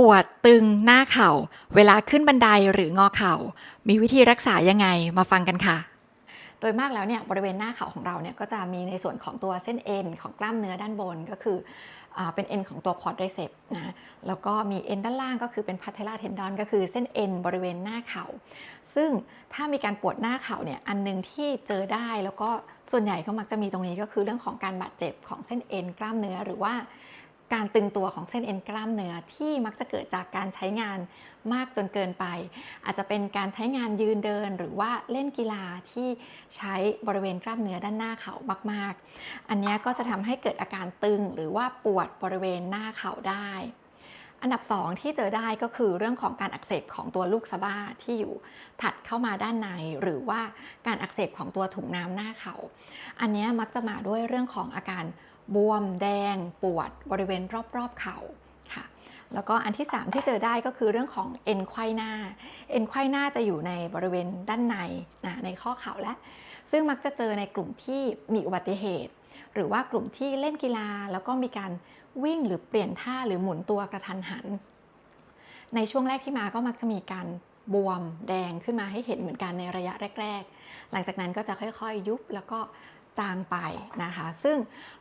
ปวดตึงหน้าเข่า เวลาขึ้นบันไดหรืองอเข่า มีวิธีรักษายังไงมาฟังกันค่ะ โดยมากแล้วเนี่ยบริเวณหน้าเข่าของเราเนี่ยก็จะมีในส่วนของตัวเส้นเอ็นของกล้ามเนื้อด้านบนก็คืออเป็นเอ็นของตัวควอดไดเซปนะแล้วก็มีเอ็นด้านล่างก็คือเป็นพาเทลาเทนดอนก็คือเส้นเอ็นบริเวณหน้าเข่า ซึ่งถ้ามีการปวดหน้าเข่าเนี่ยอันหนึงที่เจอได้แล้วก็ส่วนใหญ่เขามักจะมีตรงนี้ก็คือเรื่องของการบาดเจ็บของเส้นเอ็นกล้ามเนื้อหรือว่า การตึงตัวของเส้นเอ็นกล้ามเนื้อที่มักจะเกิดจากการใช้งานมากจนเกินไป อาจจะเป็นการใช้งานยืนเดิน หรือว่าเล่นกีฬาที่ใช้บริเวณกล้ามเนื้อด้านหน้าเข่ามาก ๆ อันนี้ก็จะทำให้เกิดอาการตึงหรือว่าปวดบริเวณหน้าเข่าได้อันดับ 2 ที่เจอได้ก็คือเรื่องของการอักเสบของตัวลูกสะบ้าที่อยู่ถัดเข้ามาด้านใน หรือว่าการอักเสบของตัวถุงน้ำหน้าเขา อันนี้มักจะมาด้วยเรื่องของอาการ บวมแดงปวดบริเวณรอบๆเข่าค่ะ แล้วก็อันที่ 3 ที่เจอได้ก็คือเรื่องของเอ็นไขว้หน้า เอ็นไขว้หน้าจะอยู่ในบริเวณด้านในนะในข้อเข่าและ ซึ่งมักจะเจอในกลุ่มที่มีอุบัติเหตุ หรือว่ากลุ่มที่เล่นกีฬาแล้วก็มีการวิ่งหรือเปลี่ยนท่าหรือหมุนตัวกระทันหัน ในช่วงแรกที่มาก็มักจะมีการบวมแดงขึ้นมาให้เห็นเหมือนกันในระยะแรก ๆ หลังจากนั้นก็จะค่อยๆ ยุบแล้วก็ จางไปนะคะ ซึ่ง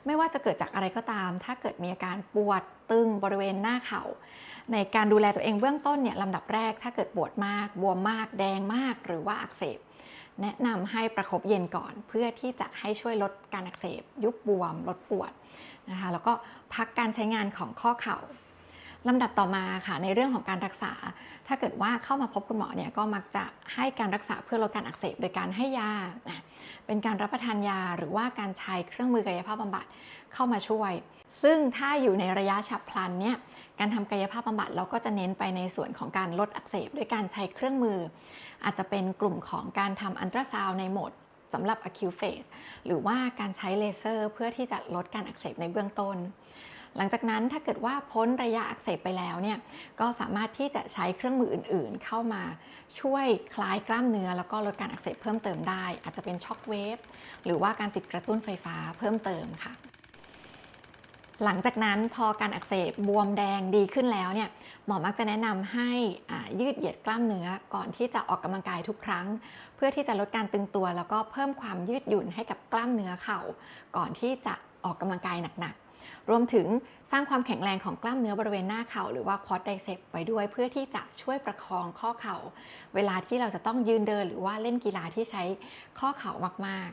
ไม่ว่าจะเกิดจากอะไรก็ตาม ถ้าเกิดมีอาการปวดตึงบริเวณหน้าเขา่า ในการดูแลตัวเองเบื้องต้นเนี่ยลำดับแรกถ้าเกิดปวดมาก บวมมาก แดงมาก หรือว่าอักเสบ แนะนำให้ประคบเย็นก่อน เพื่อที่จะให้ช่วยลดการอักเสบ ยุบบวม ลดปวดนะคะ แล้วก็พักการใช้งานของข้อเข่า ลำดับต่อมาค่ะในเรื่องของการรักษา ถ้าเกิดว่าเข้ามาพบคุณหมอเนี่ยก็มักจะให้การรักษาเพื่อลดการอักเสบโดยการให้ยา เป็นการรับประทานยาหรือว่าการใช้เครื่องมือกายภาพบำบัดเข้ามาช่วย ซึ่งถ้าอยู่ในระยะฉับพลันเนี่ยการทำกายภาพบำบัดเราก็จะเน้นไปในส่วนของการลดอักเสบด้วยการใช้เครื่องมือ อาจจะเป็นกลุ่มของการทำอันตราซาวในโหมดสำหรับ acute phase หรือว่าการใช้เลเซอร์เพื่อที่จะลดการอักเสบในเบื้องต้น หลังจากนั้นถ้าเกิดว่าพ้นระยะอักเสบไปแล้วเนี่ยก็สามารถที่จะใช้เครื่องมืออื่น ๆ เข้ามาช่วยคลายกล้ามเนื้อ แล้วก็ลดการอักเสบเพิ่มเติมได้ อาจจะเป็นช็อคเวฟหรือว่าการติดกระตุ้นไฟฟ้าเพิ่มเติมค่ะหลังจากนั้นพอการอักเสบบวมแดงดีขึ้นแล้วเนี่ยหมอมักจะแนะนำให้ยืดเหยียดกล้ามเนื้อก่อนที่จะออกกำลังกายทุกครั้ง เพื่อที่จะลดการตึงตัว แล้วก็เพิ่มความยืดหยุ่นให้กับกล้ามเนื้อเข่า ก่อนที่จะออกกำลังกายหนักๆ รวมถึงสร้างความแข็งแรงของกล้ามเนื้อบริเวณหน้าเข่าหรือว่าควอดไดเซปไว้ด้วย เพื่อที่จะช่วยประคองข้อเข่า เวลาที่เราจะต้องยืนเดิน หรือว่าเล่นกีฬาที่ใช้ข้อเข่ามาก